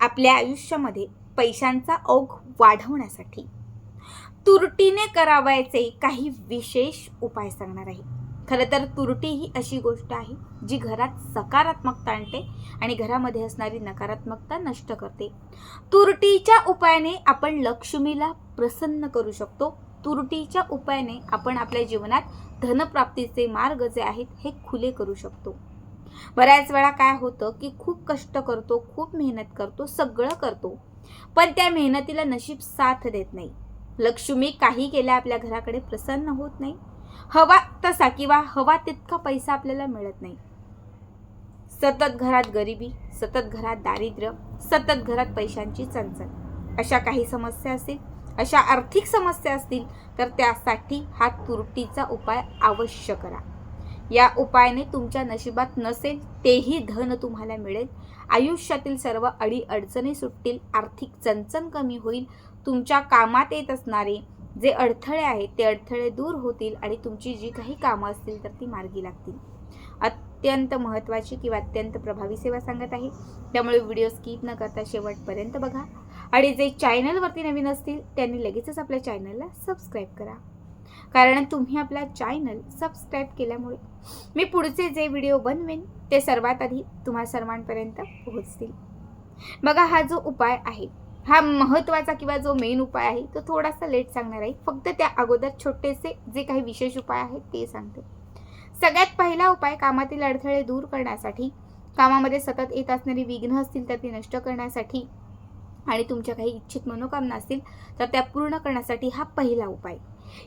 आपल्या आयुष्यामध्ये पैशांचा ओघ वाढवण्यासाठी. तुरटीने करावायचे काही विशेष उपाय सांगणार आहे. खरं तर तुरटी ही अशी गोष्ट आहे जी घरात सकारात्मकता आणते आणि घरामध्ये असणारी नकारात्मकता नष्ट करते. तुरटीच्या उपायाने आपण लक्ष्मीला प्रसन्न करू शकतो. तुरटीच्या उपायाने आपण आपल्या जीवनात धनप्राप्तीचे मार्ग जे आहेत हे खुले करू शकतो. बऱ्याच वेळा काय होतं की खूप कष्ट करतो खूप मेहनत करतो सगळं करतो. पण त्या मेहनतीला नशीब साथ देत नाही. लक्ष्मी काही केल्या आपल्या घराकडे प्रसन्न होत नाही. हवा तसा किंवा हवा तितका पैसा आपल्याला मिळत नाही. सतत घरात गरिबी सतत घरात दारिद्र्य सतत घरात पैशांची चणचण अशा काही समस्या असतील अशा आर्थिक समस्या असतील तर त्यासाठी हा तुरटीचा उपाय अवश्य करा. या उपायाने तुमच्या नशिबात नसेल तेही धन तुम्हाला मिळेल. आयुष्यातील सर्व अडी अडचणी सुटतील आर्थिक चणचण कमी होईल तुमच्या कामात येत असणारे जे अडथळे आहेत ते अडथळे दूर होतील आणि तुमची जी काही कामं असतील तर ती मार्गी लागतील. अत्यंत महत्त्वाची किंवा अत्यंत प्रभावी सेवा सांगत आहे. त्यामुळे व्हिडिओ स्किप न करता शेवटपर्यंत बघा. आणि जे चॅनलवरती नवीन असतील त्यांनी लगेचच आपल्या चॅनलला सबस्क्राईब करा. कारण तुम्ही आपला चॅनल सबस्क्राईब केल्यामुळे मी पुढचे जे व्हिडिओ बनवेन ते सर्वात आधी तुम्हा सर्वांपर्यंत पोहोचतील. बघा हा जो उपाय आहे हा महत्त्वाचा किंवा जो मेन उपाय आहे तो थोडासा लेट सांगणार आहे. फक्त त्या अगोदर छोटेसे जे काही विशेष उपाय आहेत ते सांगते. सगळ्यात पहिला उपाय कामातील अडथळे दूर करण्यासाठी कामामध्ये सतत येत असणारी विघ्न असतील तर ती नष्ट करण्यासाठी आणि तुमच्या काही इच्छित मनोकामना असतील तर त्या पूर्ण करण्यासाठी हा पहिला उपाय.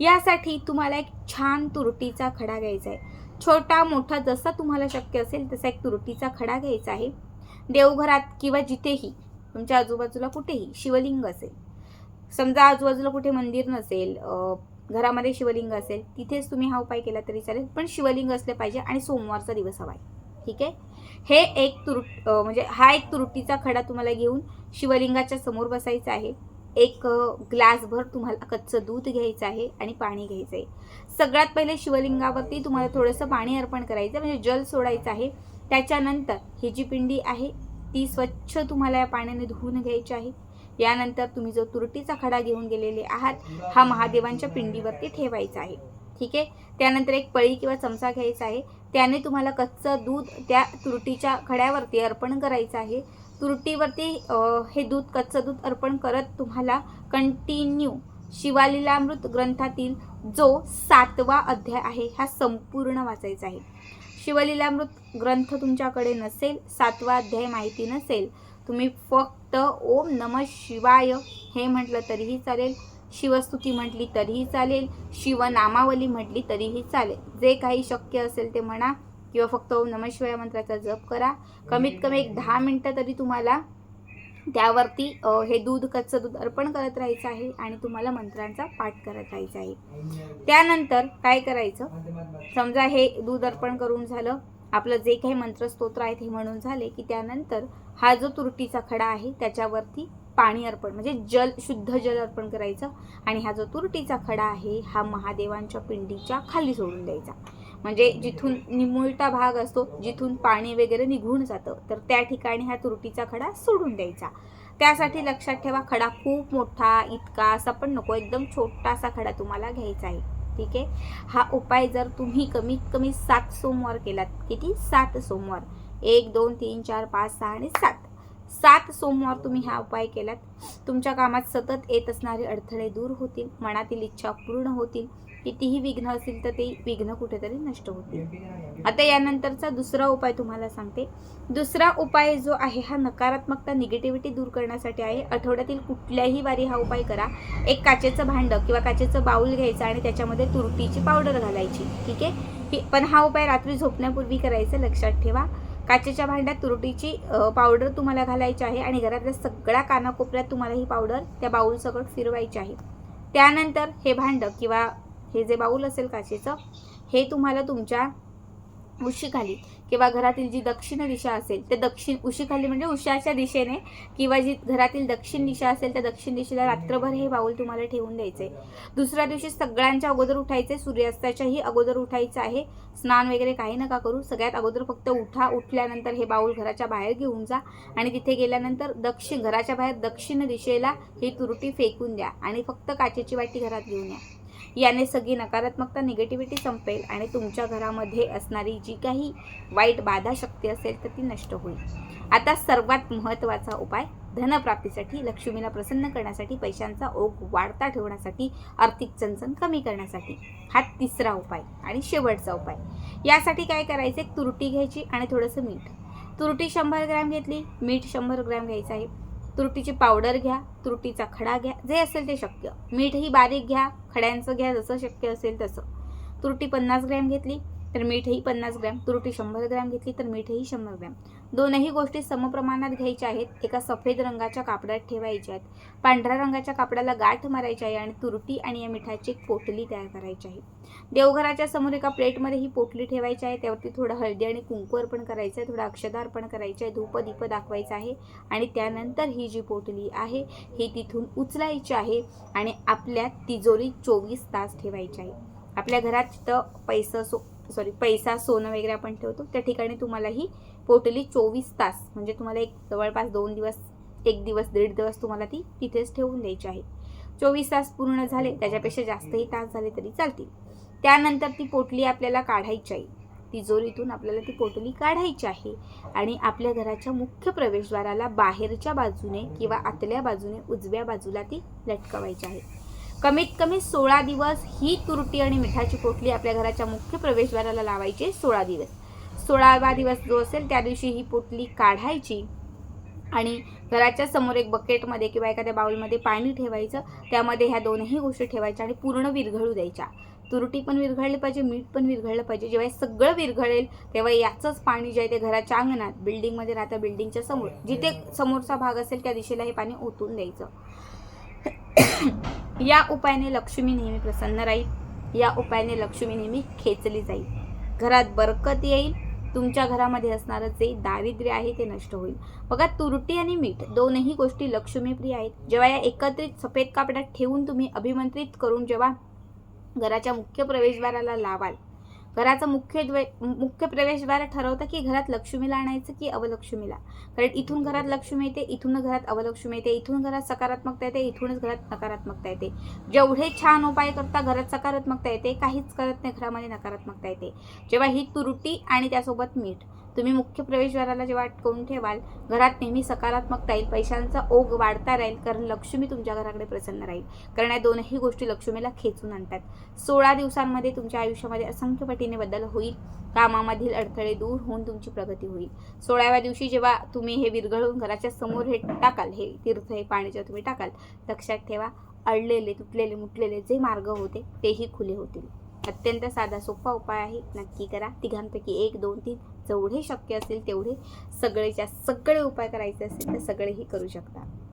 यासाठी तुम्हाला एक छान तुरटीचा खडा घ्यायचा आहे. छोटा मोठा जसा तुम्हाला शक्य असेल तसा एक तुरटीचा खडा घ्यायचा आहे. देवघरात किंवा जिथेही तुमच्या आजूबाजूला कुठेही शिवलिंग असेल. समजा आजूबाजूला कुठे मंदिर नसेल घरामध्ये शिवलिंग असेल तिथेच तुम्ही हा उपाय केला तरी चालेल. पण शिवलिंग असले पाहिजे आणि सोमवारचा दिवस हवा आहे. ठीक आहे? हे एक तुरट म्हणजे हा एक तुरटीचा खडा तुम्हाला घेऊन शिवलिंगाच्या समोर बसायचा आहे. एक ग्लासभर तुम्हाला कच्चं दूध घ्यायचं आहे आणि पाणी घ्यायचं आहे. सगळ्यात पहिले शिवलिंगावरती तुम्हाला थोडंसं पाणी अर्पण करायचं म्हणजे जल सोडायचं आहे. त्याच्यानंतर ही जी पिंडी आहे ती स्वच्छ तुम्हाला या पाण्याने धुवून घ्यायची आहे. यानंतर तुम्ही जो तुरटीचा खडा घेऊन गेलेले आहात हा महादेवांच्या पिंडीवरती ठेवायचा आहे. ठीक आहे? त्यानंतर एक पळी किंवा चमचा घ्यायचा आहे. त्याने तुम्हाला कच्चं दूध त्या तुरटीच्या खड्यावरती अर्पण करायचं आहे. तुरटीवरती हे दूध कच्चं दूध अर्पण करत तुम्हाला कंटिन्यू शिवालीलामृत ग्रंथातील जो सातवा अध्याय आहे हा संपूर्ण वाचायचा आहे. शिवलीलामृत ग्रंथ तुमच्याकडे नसेल सातवा अध्याय माहिती नसेल तुम्ही फक्त ओम नम शिवाय हे म्हटलं तरीही चालेल शिवस्तुती म्हटली तरीही चालेल शिवनामावली म्हटली तरीही चालेल. जे काही शक्य असेल ते म्हणा किंवा फक्त ओम नम शिवाय मंत्राचा जप करा. कमीत कमी एक दहा मिनटं तरी तुम्हाला त्यावरती हे दूध कच्चं दूध अर्पण करत राहायचं आहे आणि तुम्हाला मंत्रांचा पाठ करत राहायचा आहे. त्यानंतर काय करायचं? समजा हे दूध अर्पण करून झालं आपलं जे काही मंत्रस्तोत्र आहेत हे म्हणून झाले की त्यानंतर हा जो तुरटीचा खडा आहे त्याच्यावरती पाणी अर्पण म्हणजे जल शुद्ध जल अर्पण करायचं आणि हा जो तुरटीचा खडा आहे हा महादेवांच्या पिंडीच्या खाली सोडून द्यायचा. म्हणजे जिथून निमुळता भाग असतो जिथून पाणी वगैरे निघून जातं तर त्या ठिकाणी हा तुरटीचा खडा सोडून द्यायचा. त्यासाठी लक्षात ठेवा खडा खूप मोठा इतका असा पण नको एकदम छोटासा खडा तुम्हाला घ्यायचा आहे. ठीक आहे? हा उपाय जर तुम्ही कमीत कमी सात सोमवार केलात किती? सात सोमवार. एक दोन तीन चार पाच सहा आणि सात. सात सोमवार तुम्ही हा उपाय केलात तुमच्या कामात सतत येत असणारे अडथळे दूर होतील मनातील इच्छा पूर्ण होतील कितीही विघ्न असतील तर ते विघ्न कुठेतरी नष्ट होतील. आता यानंतरचा दुसरा उपाय तुम्हाला सांगते. दुसरा उपाय जो आहे हा नकारात्मकता निगेटिव्हिटी दूर करण्यासाठी आहे. आठवड्यातील कुठल्याही वारी हा उपाय करा. एक काचेचं भांडं किंवा काचेचं बाऊल घ्यायचं आणि त्याच्यामध्ये तुरटीची पावडर घालायची. ठीक आहे? पण हा उपाय रात्री झोपण्यापूर्वी करायचा लक्षात ठेवा. काचेच्या भांड्यात तुरटीची पावडर तुम्हाला घालायची आहे आणि घरातल्या सगळ्या कानाकोपऱ्यात तुम्हाला ही पावडर त्या बाऊलसकट फिरवायची आहे. त्यानंतर हे भांडं किंवा हे जे बाऊल असेल काचेचं हे तुम्हाला तुमच्या उशीखाली किंवा घरातील जी दक्षिण दिशा असेल त्या दक्षिण उशीखाली म्हणजे उशाच्या दिशेने किंवा जी घरातील दक्षिण दिशा असेल त्या दक्षिण दिशेला रात्रभर हे बाऊल तुम्हाला ठेवून द्यायचे. दुसऱ्या दिवशी सगळ्यांच्या अगोदर उठायचे सूर्यास्ताच्याही अगोदर उठायचं आहे. स्नान वगैरे काही नका करू सगळ्यात अगोदर फक्त उठा उठल्यानंतर हे बाऊल घराच्या बाहेर घेऊन जा आणि तिथे गेल्यानंतर दक्षिण घराच्या बाहेर दक्षिण दिशेला ही तुरटी फेकून द्या आणि फक्त काचेची वाटी घरात घेऊन या. याने सगळी नकारात्मकता निगेटिव्हिटी संपेल आणि तुमच्या घरामध्ये असणारी जी काही वाईट बाधा शक्ती असेल तर ती नष्ट होईल. आता सर्वात महत्त्वाचा उपाय धनप्राप्तीसाठी लक्ष्मीला प्रसन्न करण्यासाठी पैशांचा ओघ वाढता ठेवण्यासाठी आर्थिक चणचण कमी करण्यासाठी. हा तिसरा उपाय आणि शेवटचा उपाय. यासाठी काय करायचं? तुरटी घ्यायची आणि थोडंसं मीठ. तुरटी शंभर ग्रॅम घेतली मीठ शंभर ग्रॅम घ्यायचं आहे. तुरटीची पावडर घ्या तुरटीचा खडा घ्या जे असेल ते शक्य. मीठही बारीक घ्या खड्यांचं घ्या जसं शक्य असेल तसं. तुरटी पन्नास ग्रॅम घेतली तर मीठही पन्नास ग्रॅम. तुरटी शंभर ग्रॅम घेतली तर मीठही शंभर ग्रॅम. दोनही गोष्टी समप्रमाणात घ्यायच्या आहेत. एका सफेद रंगाच्या कापडात ठेवायच्या आहेत. पांढऱ्या रंगाच्या कापडाला गाठ मारायची आहे आणि तुरटी आणि या मिठाची एक पोटली तयार करायची आहे. देवघराच्या समोर एका प्लेटमध्ये ही पोटली ठेवायची आहे. त्यावरती थोडं हळदी आणि कुंकू अर्पण करायचं आहे. थोडं अक्षदा अर्पण करायचं आहे. धूप दीप दाखवायचं आहे आणि त्यानंतर ही जी पोटली आहे ही तिथून उचलायची आहे आणि आपल्या तिजोरी चोवीस तास ठेवायची आहे. आपल्या घरात तिथं पैसा सो सॉरी पैसा सोनं वगैरे आपण ठेवतो. त्या ठिकाणी तुम्हाला ही पोटली चोवीस तास म्हणजे तुम्हाला एक जवळपास दोन दिवस एक दिवस दीड दिवस तुम्हाला ती तिथेच ठेवून द्यायची आहे. चोवीस तास पूर्ण झाले त्याच्यापेक्षा जास्तही तास झाले तरी चालतील. त्यानंतर ती पोटली आपल्याला काढायची आहे. तिजोरीतून आपल्याला ती पोटली काढायची आहे आणि आपल्या घराच्या मुख्य प्रवेशद्वाराला बाहेरच्या बाजूने किंवा आतल्या बाजूने उजव्या बाजूला ती लटकवायची आहे. कमीत कमी सोळा दिवस ही तुरटी आणि मिठाची पोटली आपल्या घराच्या मुख्य प्रवेशद्वाराला लावायची सोळा दिवस. सोळावा दिवस जो असेल त्या दिवशी ही पोटली काढायची आणि घराच्या समोर एक बकेटमध्ये किंवा एखाद्या बाउलमध्ये पाणी ठेवायचं. त्यामध्ये ह्या दोनही गोष्टी ठेवायच्या आणि पूर्ण विरघळू द्यायच्या. तुरटी पण विरघळली पाहिजे मीठ पण विरघळलं पाहिजे. जेव्हा सगळं विरघळेल तेव्हा याचंच पाणी जे आहे ते घराच्या अंगणात बिल्डिंगमध्ये राहतं बिल्डिंगच्या समोर. जिथे समोरचा भाग असेल त्या दिशेला हे पाणी ओतून द्यायचं. या उपायाने लक्ष्मी नेहमी प्रसन्न राहील. या उपायाने लक्ष्मी नेहमी खेचली जाईल. घरात बरकत येईल. तुमच्या घरामध्ये असणारं जे दारिद्र्य आहे ते नष्ट होईल. बघा तुरटी आणि मीठ दोनही गोष्टी लक्ष्मीप्रिय आहेत. जेव्हा या एकत्रित सफेद कापडात ठेवून तुम्ही अभिमंत्रित करून जेव्हा घराच्या मुख्य प्रवेशद्वाराला लावाल घराचं मुख्य द्वे मुख्य प्रवेशद्वार ठरवतं की घरात लक्ष्मीला आणायचं की अवलक्ष्मीला. कारण इथून घरात लक्ष्मी येते इथून घरात अवलक्ष्मी येते इथून घरात सकारात्मकता येते इथूनच घरात नकारात्मकता येते. जेवढे छान उपाय करता घरात सकारात्मकता येते काहीच करत नाही घरामध्ये नकारात्मकता येते. जेव्हा ही तुरटी आणि त्यासोबत मीठ. तुम्ही मुख्य प्रवेशद्वाराला जेव्हा अटकवून ठेवाल घरात नेहमी सकारात्मकता येईल पैशांचा ओघ वाढता राहील कारण लक्ष्मी तुमच्या घराकडे प्रसन्न राहील. कारण या दोनही गोष्टी लक्ष्मीला खेचून आणतात. सोळा दिवसांमध्ये तुमच्या आयुष्यामध्ये असंख्य पटीने बदल होईल. कामामधील अडथळे दूर होऊन तुमची प्रगती होईल. सोळाव्या दिवशी जेव्हा तुम्ही हे विरघळून घराच्या समोर हे टाकाल हे तीर्थ हे पाणी जेव्हा तुम्ही टाकाल लक्षात ठेवा अडलेले तुटलेले मुटलेले जे मार्ग होते तेही खुले होतील. अत्यंत साधा सोपा उपाय आहे. नक्की करा. तिघांपैकी एक दोन तीन जेवढे शक्य असेल तेवढे सगळेच्या सगळे उपाय करायचे असेल तर सगळेही करू शकता.